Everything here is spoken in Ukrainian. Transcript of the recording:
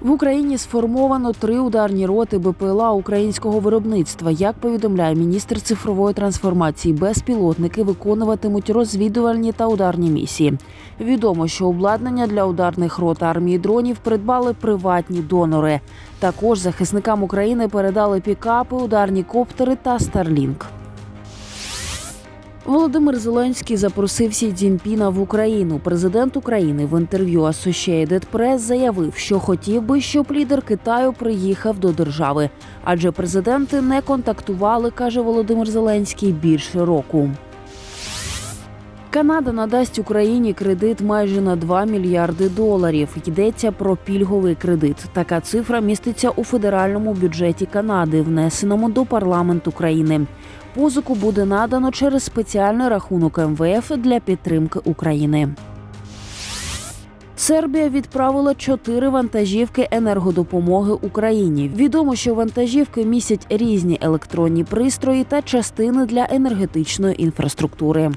В Україні сформовано три ударні роти БПЛА українського виробництва. Як повідомляє міністр цифрової трансформації, безпілотники виконуватимуть розвідувальні та ударні місії. Відомо, що обладнання для ударних рот армії дронів придбали приватні донори. Також захисникам України передали пікапи, ударні коптери та Старлінк. Володимир Зеленський запросив Сі Цзіньпіна в Україну. Президент України в інтерв'ю Associated Press заявив, що хотів би, щоб лідер Китаю приїхав до держави, адже президенти не контактували, каже Володимир Зеленський, більше року. Канада надасть Україні кредит майже на 2 мільярди доларів. Йдеться про пільговий кредит. Така цифра міститься у федеральному бюджеті Канади, внесеному до парламенту країни. Позику буде надано через спеціальний рахунок МВФ для підтримки України. Сербія відправила чотири вантажівки енергодопомоги Україні. Відомо, що вантажівки містять різні електронні пристрої та частини для енергетичної інфраструктури.